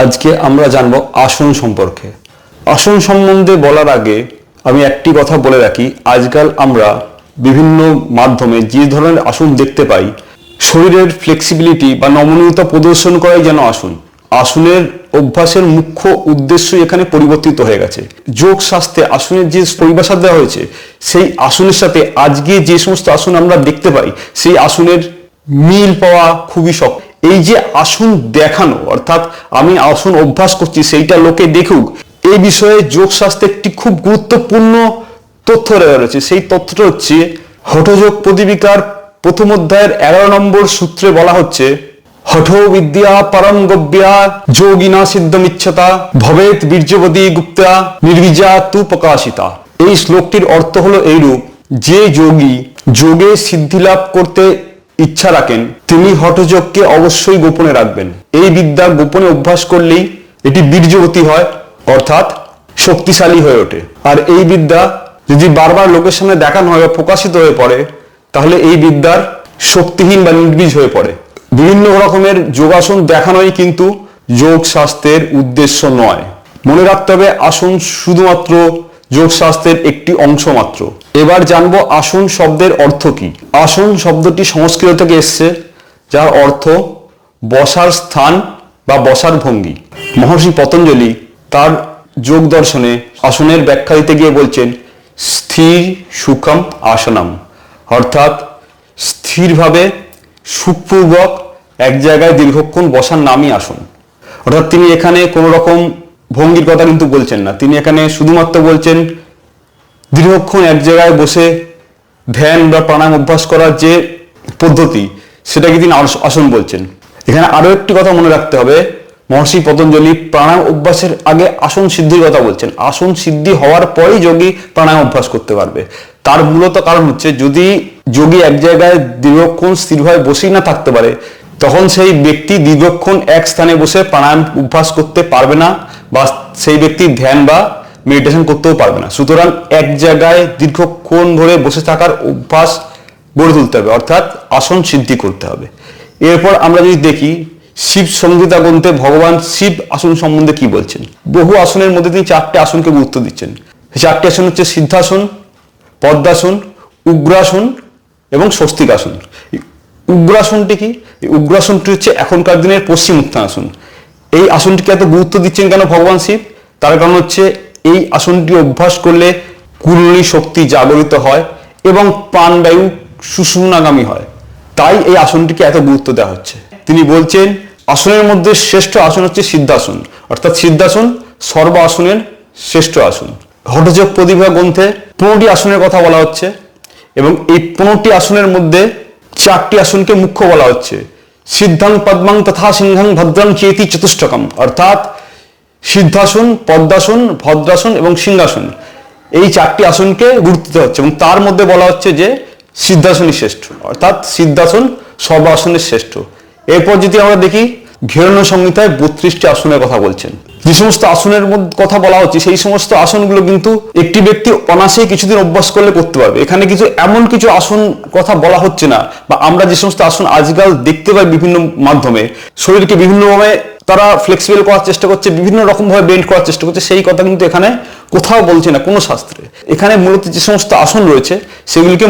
আজকে আমরা জানব আসন সম্পর্কে। আসন সম্বন্ধে বলার আগে আমি একটি কথা বলে রাখি, আজকাল আমরা বিভিন্ন মাধ্যমে যে ধরনের আসন দেখতে পাই, শরীরের ফ্লেক্সিবিলিটি বা নমনীয়তা প্রদর্শন করাই যেন আসন। আসনের অভ্যাসের মুখ্য উদ্দেশ্য এখানে পরিবর্তিত হয়ে গেছে। যোগ শাস্ত্রে আসনের যে পরিভাষা দেওয়া হয়েছে, সেই আসনের সাথে আজকে যে সমস্ত আসন আমরা দেখতে পাই, সেই আসনের মিল পাওয়া খুবই শক্ত। এই যে আসন দেখানো, অর্থাৎ আমি আসন অভ্যাস করছি, সেইটা লোকে দেখুক, এই বিষয়ে যোগ শাস্ত্রে একটি খুব গুরুত্বপূর্ণ তথ্য রয়েছে। সেই তথ্যটা হচ্ছে, হঠযোগ প্রদীপিকার প্রথম অধ্যায়ের এগারো নম্বর সূত্রে বলা হচ্ছে, হঠ বিদ্যা পরম গব্যা যোগিনা সিদ্ধমিচ্ছতা ভবেত বীর্যবতী গুপ্তা নির্বিজা তু প্রকাশিতা। এই শ্লোকটির অর্থ হলো এইরূপ, যে যোগী যোগে সিদ্ধি লাভ করতে ইচ্ছা রাখেন, তিনি হঠযোগকে অবশ্যই গোপনে রাখবেন। এই বিদ্যা গোপনে অভ্যাস করলেই এটি বীর্যবতী হয়, অর্থাৎ শক্তিশালী হয়ে ওঠে। আর এই বিদ্যা যদি বারবার লোকের সামনে দেখানো হয় বা প্রকাশিত হয়ে পড়ে, তাহলে এই বিদ্যার শক্তিহীন বা নির্বীজ হয়ে পড়ে। বিভিন্ন রকমের যোগাসন দেখানোই কিন্তু যোগ স্বাস্থ্যের উদ্দেশ্য নয়। মনে রাখতে হবে, আসন শুধুমাত্র যোগ স্বাস্থ্যের একটি অংশ মাত্র। এবার জানব আসন শব্দের অর্থ কি। আসন শব্দটি সংস্কৃত থেকে এসছে, যার অর্থ বসার স্থান বা বসার ভঙ্গি। মহর্ষি পতঞ্জলি তার যোগ দর্শনে আসনের ব্যাখ্যা দিতে গিয়ে বলছেন, স্থির সুখম আসনাম। অর্থাৎ স্থিরভাবে সুখপূর্বক এক জায়গায় দীর্ঘক্ষণ বসার নামই আসন। অর্থাৎ তিনি এখানে কোনো রকম ভঙ্গির কথা কিন্তু বলছেন না। তিনি এখানে শুধুমাত্র বলছেন দীর্ঘক্ষণ এক জায়গায় বসে ধ্যান বা প্রাণায়াম অভ্যাস করার যে পদ্ধতি সেটাকে তিনি আসন বলছেন? এখানে আরও একটি কথা মনে রাখতে হবে। মহর্ষি পতঞ্জলি প্রাণায়াম অভ্যাসের আগে আসন সিদ্ধির কথা বলছেন। আসন সিদ্ধি হওয়ার পরেই যোগী প্রাণায়াম অভ্যাস করতে পারবে। তার মূলত কারণ হচ্ছে, যদি যোগী এক জায়গায় দীর্ঘক্ষণ স্থিরভাবে বসেই না থাকতে পারে, তখন সেই ব্যক্তি দীর্ঘক্ষণ এক স্থানে বসে প্রাণায়াম অভ্যাস করতে পারবে না বা সেই ব্যক্তি ধ্যান বা মেডিটেশন করতেও পারবে না। সুতরাং এক জায়গায় দীর্ঘক্ষণ ধরে বসে থাকার অভ্যাস গড়ে তুলতে হবে, অর্থাৎ আসন সিদ্ধি করতে হবে। এরপর আমরা যদি দেখি, শিব সংহিতা গ্রন্থে ভগবান শিব আসন সম্বন্ধে কি বলছেন? বহু আসনের মধ্যে তিনি চারটে আসনকে গুরুত্ব দিচ্ছেন। চারটি আসন হচ্ছে সিদ্ধাসন, পদ্মাসন, উগ্রাসন এবং স্বস্তিকাসন। উগ্রাসনটি কি? উগ্রাসনটি হচ্ছে এখনকার দিনের পশ্চিম উত্থানাসন এই আসনটিকে এত গুরুত্ব দিচ্ছেন কেন ভগবান শিব? তার কারণ হচ্ছে এই আসনটি অভ্যাস করলে কুণ্ডলী শক্তি জাগরিত হয় এবং প্রাণবায়ু সুষুম্নাগামী হয়। তাই এই আসনটিকে এত গুরুত্ব দেওয়া হচ্ছে। তিনি বলছেন, আসনের মধ্যে শ্রেষ্ঠ আসন হচ্ছে সিদ্ধাসন। অর্থাৎ সিদ্ধাসন সর্ব আসনের শ্রেষ্ঠ আসন। হঠযোগ প্রতিভা গ্রন্থে পনেরোটি আসনের কথা বলা হচ্ছে এবং এই পনেরোটি আসনের মধ্যে চারটি আসনকে মুখ্য বলা হচ্ছে। সিদ্ধাং পদ্মাং তথা সিংহাং ভদ্রাং চেতি চতুষ্টকম অর্থাৎ সিদ্ধাসন, পদ্মাসন, ভদ্রাসন এবং সিংহাসন এই চারটি আসনকে গুরুত্ব দেওয়া হচ্ছে এবং তার মধ্যে বলা হচ্ছে যে সিদ্ধাসনই শ্রেষ্ঠ। অর্থাৎ সিদ্ধাসন সর্ব আসনের শ্রেষ্ঠ। এরপর যদি আমরা দেখি ঘেরণ সংহিতায় বত্রিশটি আসনের কথা বলছেন। যে সমস্ত আসনের কথা বলা হচ্ছে, সেই সমস্ত আসনগুলো কিন্তু একটি ব্যক্তি অনাসেই কিছুদিন অভ্যাস করলে করতে পারবে। এখানে কিছু এমন কিছু আসন কথা বলা হচ্ছে না বা আমরা যে সমস্ত আসন আজকাল দেখতে পাই বিভিন্ন মাধ্যমে, শরীরকে বিভিন্নভাবে তারা ফ্লেক্সিবল করার চেষ্টা করছে, বিভিন্ন রকম ভাবে বেন্ড করার চেষ্টা করছে, সেই কথা কিন্তু এখানে কোথাও বলছে না, কোনো শাস্ত্রে। এখানে মূলত যে সমস্ত আসন রয়েছে, সেগুলিকে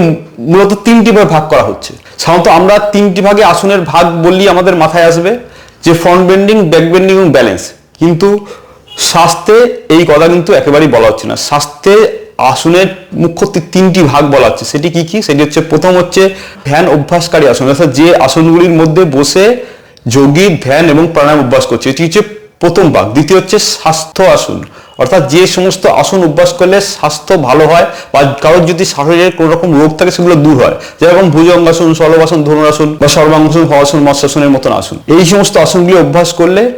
মূলত তিনটি ভাগে ভাগ করা হচ্ছে। সাধারণত আমরা তিনটি ভাগে আসনের ভাগ বললেই আমাদের মাথায় আসবে যে ফ্রন্ট বেন্ডিং ব্যাক বেন্ডিং এবং ব্যালেন্স কিন্তু স্বাস্থ্যে এই কথা কিন্তু একেবারেই বলা হচ্ছে না। স্বাস্থ্যে আসনের মুখ্য তিনটি ভাগ বলা হচ্ছে। সেটি কি কি? সেটি হচ্ছে, প্রথম হচ্ছে ধ্যান অভ্যাসকারী আসন, অর্থাৎ যে আসনগুলির মধ্যে বসে যোগী, ধ্যান এবং প্রাণায়াম অভ্যাস করছে। এটি হচ্ছে প্রথম ভাগ। দ্বিতীয় হচ্ছে স্বাস্থ্য আসন। অর্থাৎ যে সমস্ত আসন অভ্যাস করলে স্বাস্থ্য ভালো হয় বা কারোর যদি শরীরের কোনো রকম রোগ থাকে, সেগুলো দূর হয়। যেরকম ভুজঙ্গাসন, সলবাসন, ধনুরাসন বা সর্বাঙ্গাসন হওয়াসন মৎস্যাসনের মতন আসন। এই সমস্ত আসনগুলি অভ্যাস করলে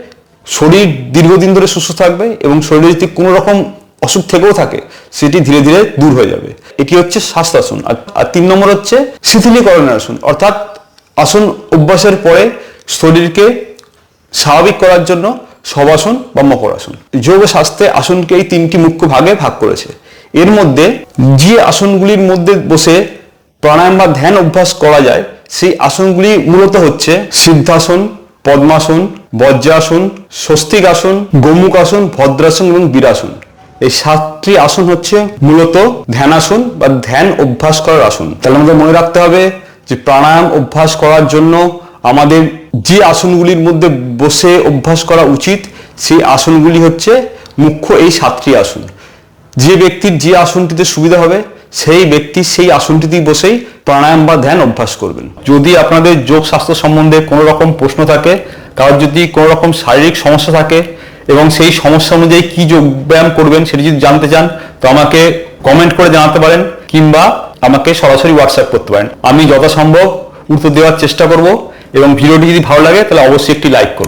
শরীর দীর্ঘদিন ধরে সুস্থ থাকবে এবং শরীরে যদি কোনো রকম অসুখ থেকেও থাকে, সেটি ধীরে ধীরে দূর হয়ে যাবে। এটি হচ্ছে স্বাস্থ্যাসন। আর আর তিন নম্বর হচ্ছে শিথিলীকরণের আসন। অর্থাৎ আসন অভ্যাসের পরে শরীরকে স্বাভাবিক করার জন্য সবাসন বা মকরাসন। যোগ শাস্ত্রে আসনকে এই তিনটি মুখ্য ভাগে ভাগ করেছে। এর মধ্যে যে আসনগুলির মধ্যে বসে প্রাণায়াম বা ধ্যান অভ্যাস করা যায়, সেই আসনগুলি মূলত হচ্ছে সিদ্ধাসন, পদ্মাসন, বজ্রাসন স্বস্তিক আসন গোমুখ আসন ভদ্রাসন এবং বীরাসন। এই সাতটি আসন হচ্ছে মূলত ধ্যানাসন বা ধ্যান অভ্যাস করার আসন। তাহলে আমাদের মনে রাখতে হবে যে প্রাণায়াম অভ্যাস করার জন্য আমাদের যে আসনগুলির মধ্যে বসে অভ্যাস করা উচিত, সেই আসনগুলি হচ্ছে মুখ্য এই সাতটি আসন। যে ব্যক্তির যে আসনটিতে সুবিধা হবে, সেই ব্যক্তি সেই আসনটিতেই বসেই প্রাণায়াম বা ধ্যান অভ্যাস করবেন। যদি আপনাদের যোগ স্বাস্থ্য সম্বন্ধে কোনো রকম প্রশ্ন থাকে, কারোর যদি কোনো রকম শারীরিক সমস্যা থাকে, এবং সেই সমস্যা অনুযায়ী কী যোগ ব্যায়াম করবেন সেটি যদি জানতে চান, তো আমাকে কমেন্ট করে জানাতে পারেন, কিংবা আমাকে সরাসরি হোয়াটসঅ্যাপ করতে পারেন। আমি যথাসম্ভব উত্তর দেওয়ার চেষ্টা করব। এবং ভিডিওটি যদি ভালো লাগে তাহলে অবশ্যই একটি লাইক করুন।